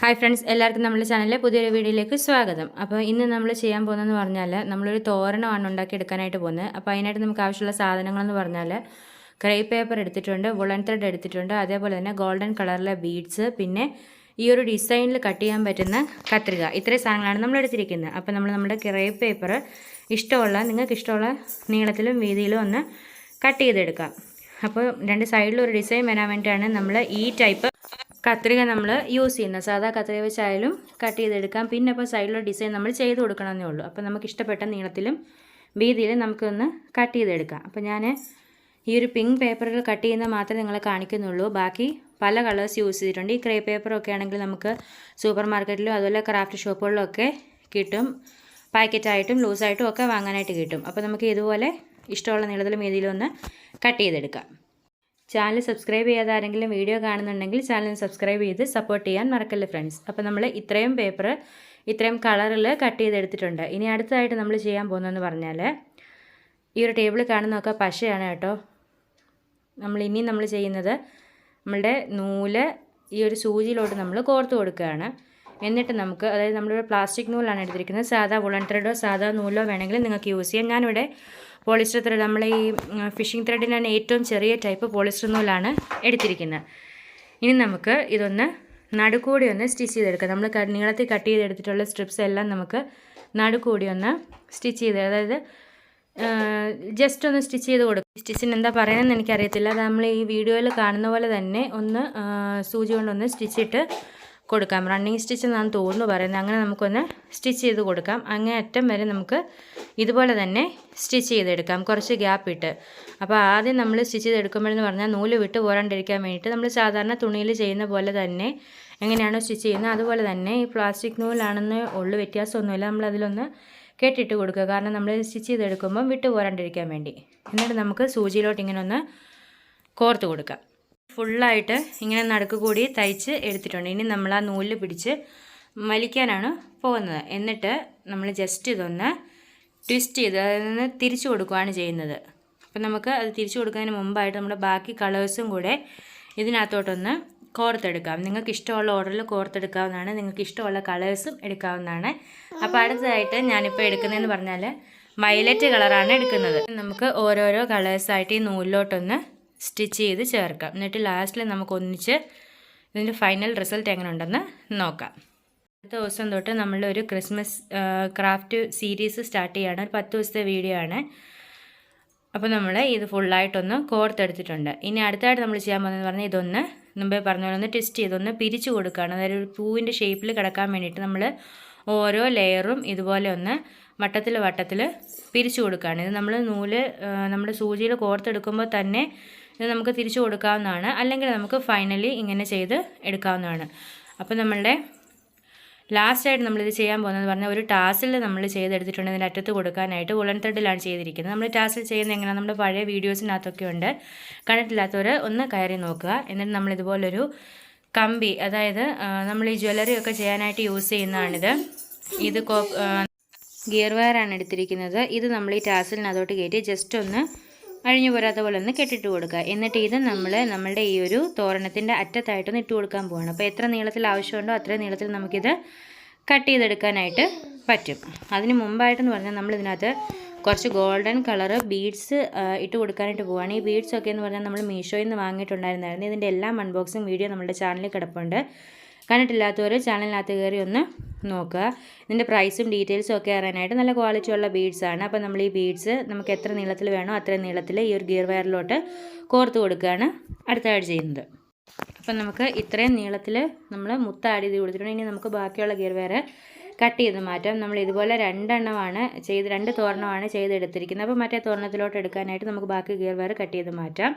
Hi friends എല്ലാവർക്കും നമ്മുടെ ചാനലിലെ പുതിയൊരു വീഡിയോയിലേക്ക് സ്വാഗതം. അപ്പോൾ ഇന്ന് നമ്മൾ ചെയ്യാൻ പോകുന്നതെന്ന് പറഞ്ഞാൽ നമ്മളൊരു തോരണമാണ് ഉണ്ടാക്കി എടുക്കാനായിട്ട് പോകുന്നത്. അപ്പോൾ അതിനായിട്ട് നമുക്ക് ആവശ്യമുള്ള സാധനങ്ങളെന്ന് പറഞ്ഞാൽ ക്രൈ പേപ്പർ എടുത്തിട്ടുണ്ട് വുളൻ ത്രെഡ് എടുത്തിട്ടുണ്ട് അതേപോലെ തന്നെ ഗോൾഡൻ കളറിലെ ബീഡ്സ് പിന്നെ ഈ ഒരു ഡിസൈനിൽ കട്ട് ചെയ്യാൻ പറ്റുന്ന കത്രിക. ഇത്രയും സാധനങ്ങളാണ് നമ്മൾ എടുത്തിരിക്കുന്നത്. അപ്പോൾ നമ്മൾ നമ്മുടെ ക്രൈ പേപ്പർ ഇഷ്ടമുള്ള നിങ്ങൾക്ക് ഇഷ്ടമുള്ള നീളത്തിലും വീതിയിലും ഒന്ന് കട്ട് ചെയ്തെടുക്കാം. അപ്പോൾ രണ്ട് സൈഡിലും ഒരു ഡിസൈൻ വരാൻ വേണ്ടിയിട്ടാണ് നമ്മൾ ഈ ടൈപ്പ് കത്രിക നമ്മൾ യൂസ് ചെയ്യുന്നത്. സാധാ കത്രിക വെച്ചായാലും കട്ട് ചെയ്തെടുക്കാം. പിന്നെ ഇപ്പോൾ സൈഡിലുള്ള ഡിസൈൻ നമ്മൾ ചെയ്ത് കൊടുക്കണമെന്നേ ഉള്ളൂ. അപ്പോൾ നമുക്ക് ഇഷ്ടപ്പെട്ട നീളത്തിലും വീതിയിലും നമുക്കൊന്ന് കട്ട് ചെയ്തെടുക്കാം. അപ്പോൾ ഞാൻ ഈ ഒരു പിങ്ക് പേപ്പറിൽ കട്ട് ചെയ്യുന്ന മാത്രമേ നിങ്ങളെ കാണിക്കുന്നുള്ളൂ. ബാക്കി പല കളേഴ്സ് യൂസ് ചെയ്തിട്ടുണ്ട്. ഈ ക്രേ പേപ്പറൊക്കെ ആണെങ്കിൽ നമുക്ക് സൂപ്പർ മാർക്കറ്റിലും അതുപോലെ ക്രാഫ്റ്റ് ഷോപ്പുകളിലും ഒക്കെ കിട്ടും. പാക്കറ്റായിട്ടും ലൂസായിട്ടും ഒക്കെ വാങ്ങാനായിട്ട് കിട്ടും. അപ്പോൾ നമുക്ക് ഇതുപോലെ ഇഷ്ടമുള്ള നീളത്തിലും വീതിയിലും ഒന്ന് കട്ട് ചെയ്തെടുക്കാം. ചാനൽ സബ്സ്ക്രൈബ് ചെയ്യാതെ ആരെങ്കിലും വീഡിയോ കാണുന്നുണ്ടെങ്കിൽ ചാനൽ സബ്സ്ക്രൈബ് ചെയ്ത് സപ്പോർട്ട് ചെയ്യാൻ മറക്കല്ല ഫ്രണ്ട്സ് അപ്പോൾ നമ്മൾ ഇത്രയും പേപ്പർ ഇത്രയും കളറിൽ കട്ട് ചെയ്തെടുത്തിട്ടുണ്ട്. ഇനി അടുത്തതായിട്ട് നമ്മൾ ചെയ്യാൻ പോകുന്നതെന്ന് പറഞ്ഞാൽ ഈ ഒരു ടേബിൾ കാണുന്നതൊക്കെ പശയാണ് കേട്ടോ. നമ്മൾ ഇനി നമ്മൾ ചെയ്യുന്നത് നമ്മളുടെ നൂൽ ഈ ഒരു സൂചിയിലോട്ട് നമ്മൾ കോർത്ത് കൊടുക്കുകയാണ്. എന്നിട്ട് നമുക്ക് അതായത് നമ്മളിവിടെ പ്ലാസ്റ്റിക് നൂലാണ് എടുത്തിരിക്കുന്നത്. സാധാ വുളൺ ത്രെഡോ സാധാ നൂലോ വേണമെങ്കിൽ നിങ്ങൾക്ക് യൂസ് ചെയ്യാം. ഞാനിവിടെ പോളിസ്റ്റർ ത്രെഡ് നമ്മൾ ഈ ഫിഷിംഗ് ത്രെഡിനാണ് ഏറ്റവും ചെറിയ ടൈപ്പ് പോളിസ്റ്റർ നൂലാണ് എടുത്തിരിക്കുന്നത്. ഇനി നമുക്ക് ഇതൊന്ന് നടുക്കൂടി ഒന്ന് സ്റ്റിച്ച് ചെയ്തെടുക്കാം. നമ്മൾ നീളത്തിൽ കട്ട് ചെയ്തെടുത്തിട്ടുള്ള സ്ട്രിപ്സ് എല്ലാം നമുക്ക് നടുക്കൂടി ഒന്ന് സ്റ്റിച്ച് ചെയ്ത് അതായത് ജസ്റ്റ് ഒന്ന് സ്റ്റിച്ച് ചെയ്ത് കൊടുക്കും സ്റ്റിച്ചിന് എന്താ പറയുന്നതെന്ന് എനിക്കറിയത്തില്ല. അത് നമ്മൾ ഈ വീഡിയോയിൽ കാണുന്ന പോലെ തന്നെ ഒന്ന് സൂചി കൊണ്ടൊന്ന് സ്റ്റിച്ചിട്ട് കൊടുക്കാം. റണ്ണിങ് സ്റ്റിച്ച് എന്നാണ് തോന്നുന്നു പറയുന്നത്. അങ്ങനെ നമുക്കൊന്ന് സ്റ്റിച്ച് ചെയ്ത് കൊടുക്കാം. അങ്ങേ അറ്റം വരെ നമുക്ക് ഇതുപോലെ തന്നെ സ്റ്റിച്ച് ചെയ്തെടുക്കാം. കുറച്ച് ഗ്യാപ്പ് ഇട്ട്. അപ്പോൾ ആദ്യം നമ്മൾ സ്റ്റിച്ച് ചെയ്തെടുക്കുമ്പോഴെന്ന് പറഞ്ഞാൽ നൂൽ വിട്ട് പോരാണ്ടിരിക്കാൻ വേണ്ടിയിട്ട് നമ്മൾ സാധാരണ തുണിയിൽ ചെയ്യുന്ന പോലെ തന്നെ എങ്ങനെയാണോ സ്റ്റിച്ച് ചെയ്യുന്നത് അതുപോലെ തന്നെ ഈ പ്ലാസ്റ്റിക് നൂലാണെന്ന് ഉള്ളു. വ്യത്യാസമൊന്നുമില്ല. നമ്മളതിലൊന്ന് കെട്ടിട്ട് കൊടുക്കുക. കാരണം നമ്മൾ സ്റ്റിച്ച് ചെയ്തെടുക്കുമ്പം വിട്ട് പോരാണ്ടിരിക്കാൻ വേണ്ടി. എന്നിട്ട് നമുക്ക് സൂചിയിലോട്ട് ഇങ്ങനെ ഒന്ന് കോർത്ത് കൊടുക്കാം. ഫുള്ളായിട്ട് ഇങ്ങനെ നടുക്ക് കൂടി തയ്ച്ച് എടുത്തിട്ടുണ്ട്. ഇനി നമ്മൾ ആ നൂലിൽ പിടിച്ച് വലിക്കാനാണ് പോകുന്നത്. എന്നിട്ട് നമ്മൾ ജസ്റ്റ് ഇതൊന്ന് ട്വിസ്റ്റ് ചെയ്ത് അതൊന്ന് തിരിച്ചു കൊടുക്കുകയാണ് ചെയ്യുന്നത്. അപ്പം നമുക്ക് അത് തിരിച്ചു കൊടുക്കുന്നതിന് മുമ്പായിട്ട് നമ്മുടെ ബാക്കി കളേഴ്സും കൂടെ ഇതിനകത്തോട്ടൊന്ന് കോർത്തെടുക്കാം. നിങ്ങൾക്ക് ഇഷ്ടമുള്ള ഓർഡറിൽ കോർത്തെടുക്കാവുന്നതാണ്. നിങ്ങൾക്ക് ഇഷ്ടമുള്ള കളേഴ്സും എടുക്കാവുന്നതാണ്. അപ്പോൾ അടുത്തതായിട്ട് ഞാനിപ്പോൾ എടുക്കുന്നതെന്ന് പറഞ്ഞാൽ വയലറ്റ് കളറാണ് എടുക്കുന്നത്. നമുക്ക് ഓരോരോ കളേഴ്സായിട്ട് ഈ നൂലിലോട്ടൊന്ന് സ്റ്റിച്ച് ചെയ്ത് ചേർക്കാം. എന്നിട്ട് ലാസ്റ്റിൽ നമുക്ക് ഒന്നിച്ച് ഇതിന്റെ ഫൈനൽ റിസൾട്ട് എങ്ങനെ ഉണ്ടെന്ന് നോക്കാം. അടുത്ത ദിവസം തൊട്ട് ഒരു ക്രിസ്മസ് ക്രാഫ്റ്റ് സീരീസ് സ്റ്റാർട്ട് ചെയ്യുകയാണ് ഒരു പത്ത് ദിവസത്തെ വീഡിയോ ആണ്. അപ്പോൾ നമ്മൾ ഇത് ഫുള്ളായിട്ടൊന്ന് കോർത്തെടുത്തിട്ടുണ്ട്. ഇനി അടുത്തായിട്ട് നമ്മൾ ചെയ്യാൻ പോകുന്നതെന്ന് പറഞ്ഞാൽ ഇതൊന്ന് മുമ്പേ പറഞ്ഞ പോലെ ഒന്ന് ട്വിസ്റ്റ് ചെയ്തൊന്ന് പിരിച്ചു കൊടുക്കുകയാണ് അതായത് ഒരു പൂവിന്റെ ഷേപ്പിൽ കിടക്കാൻ വേണ്ടിയിട്ട് നമ്മൾ ഓരോ ലെയറും ഇതുപോലെ ഒന്ന് വട്ടത്തിൽ വട്ടത്തിൽ പിരിച്ചു കൊടുക്കുകയാണ് ഇത് നമ്മൾ നൂൽ നമ്മുടെ സൂചിയിൽ കോർത്തെടുക്കുമ്പോൾ തന്നെ ഇത് നമുക്ക് തിരിച്ചു കൊടുക്കാവുന്നതാണ്. അല്ലെങ്കിൽ നമുക്ക് ഫൈനലി ഇങ്ങനെ ചെയ്ത് എടുക്കാവുന്നതാണ്. അപ്പോൾ നമ്മളുടെ ലാസ്റ്റായിട്ട് നമ്മളിത് ചെയ്യാൻ പോകുന്നത് പറഞ്ഞാൽ ഒരു ടാസിൽ നമ്മൾ ചെയ്തെടുത്തിട്ടുണ്ട് ഇതിന്റെ അറ്റത്ത് കൊടുക്കാനായിട്ട് ഉളൻ ത്രെഡിലാണ് ചെയ്തിരിക്കുന്നത്. നമ്മൾ ടാസിൽ ചെയ്യുന്നത് എങ്ങനെയാണ് നമ്മുടെ പഴയ വീഡിയോസിനകത്തൊക്കെ ഉണ്ട്. കണ്ടിട്ടില്ലാത്തവർ ഒന്ന് കയറി നോക്കുക. എന്നിട്ട് നമ്മളിതുപോലൊരു കമ്പി അതായത് നമ്മൾ ഈ ജ്വല്ലറി ഒക്കെ ചെയ്യാനായിട്ട് യൂസ് ചെയ്യുന്നതാണിത്. ഇത് ഗിയർ വയറാണ് എടുത്തിരിക്കുന്നത്. ഇത് നമ്മൾ ഈ ടാസിലിനകത്തോട്ട് കയറ്റി ജസ്റ്റ് ഒന്ന് അഴിഞ്ഞു പോരാത്ത പോലെ ഒന്ന് കെട്ടിട്ട് കൊടുക്കുക. എന്നിട്ട് ഇത് നമ്മൾ നമ്മളുടെ ഈ ഒരു തോരണത്തിന്റെ അറ്റത്തായിട്ടൊന്ന് ഇട്ട് കൊടുക്കാൻ പോവാണ്. അപ്പോൾ എത്ര നീളത്തിൽ ആവശ്യമുണ്ടോ അത്രയും നീളത്തിൽ നമുക്കിത് കട്ട് ചെയ്തെടുക്കാനായിട്ട് പറ്റും. അതിന് മുമ്പായിട്ടെന്ന് പറഞ്ഞാൽ നമ്മൾ ഇതിനകത്ത് കുറച്ച് ഗോൾഡൻ കളറ് ബീഡ്സ് ഇട്ട് കൊടുക്കാനായിട്ട് പോവാണ്. ഈ ബീഡ്സ് ഒക്കെ എന്ന് പറഞ്ഞാൽ നമ്മൾ മീഷോയിൽ നിന്ന് വാങ്ങിയിട്ടുണ്ടായിരുന്നായിരുന്നു. ഇതിന്റെ എല്ലാം അൺബോക്സിങ് വീഡിയോ നമ്മുടെ ചാനലിൽ കിടപ്പുണ്ട്. കണ്ടിട്ടില്ലാത്തവർ ചാനലിനകത്ത് കയറി ഒന്ന് നോക്കുക. ഇതിന്റെ പ്രൈസും ഡീറ്റെയിൽസും ഒക്കെ അറിയാനായിട്ട് നല്ല ക്വാളിറ്റി ഉള്ള ബീഡ്സ് ആണ്. അപ്പോൾ നമ്മൾ ഈ ബീഡ്സ് നമുക്ക് എത്ര നീളത്തിൽ വേണോ അത്രയും നീളത്തിൽ ഈ ഒരു ഗിയർ വയറിലോട്ട് കോർത്ത് കൊടുക്കുകയാണ് അടുത്തായിട്ട് ചെയ്യുന്നത്. അപ്പം നമുക്ക് ഇത്രയും നീളത്തിൽ നമ്മൾ മുത്ത ആഡ് ചെയ്ത് കൊടുത്തിട്ടുണ്ട്. ഇനി നമുക്ക് ബാക്കിയുള്ള ഗിയർ വയർ കട്ട് ചെയ്ത് മാറ്റാം. നമ്മൾ ഇതുപോലെ രണ്ടെണ്ണമാണ് ചെയ്ത് രണ്ട് തോരണമാണ് ചെയ്തെടുത്തിരിക്കുന്നത്. അപ്പോൾ മറ്റേ തോരണത്തിലോട്ട് എടുക്കാനായിട്ട് നമുക്ക് ബാക്കി ഗിയർ വയർ കട്ട് ചെയ്ത് മാറ്റാം.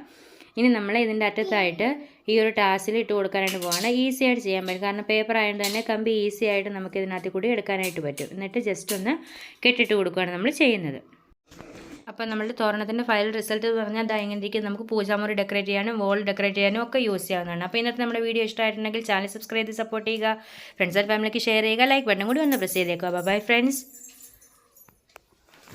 ഇനി നമ്മൾ ഇതിന്റെ അറ്റത്തായിട്ട് ഈ ഒരു ടാസിൽ ഇട്ട് കൊടുക്കാനായിട്ട് പോവാണ്. ഈസി ആയിട്ട് ചെയ്യാൻ പറ്റും. കാരണം പേപ്പർ ആയതുകൊണ്ട് തന്നെ കമ്പി ഈസി ആയിട്ട് നമുക്ക് ഇതിനകത്ത് കൂടി എടുക്കാനായിട്ട് പറ്റും. എന്നിട്ട് ജസ്റ്റ് ഒന്ന് കെട്ടിട്ട് കൊടുക്കുകയാണ് നമ്മൾ ചെയ്യുന്നത്. അപ്പോൾ നമ്മുടെ തോരണത്തിന്റെ ഫയൽ റിസൾട്ട് എന്ന് പറഞ്ഞാൽ അത് ഇങ്ങനെ നമുക്ക് പൂജാമുറി ഡെക്കറേറ്റ് ചെയ്യാനും വോൾ ഡെക്കറേറ്റ് ചെയ്യാനും ഒക്കെ യൂസ് ചെയ്യാവുന്നതാണ്. അപ്പോൾ ഇന്നത്തെ നമ്മുടെ വീഡിയോ ഇഷ്ടമായിട്ടുണ്ടെങ്കിൽ ചാനൽ സബ്സ്ക്രൈബ് ചെയ്ത് സപ്പോർട്ട് ചെയ്യുക. ഫ്രണ്ട്സ് ആൻഡ് ഫാമിലിക്ക് ഷെയർ ചെയ്യുക. ലൈക്ക് ബട്ടൺ കൂടി ഒന്ന് പ്രസ് ചെയ്തേക്കുക. Bye friends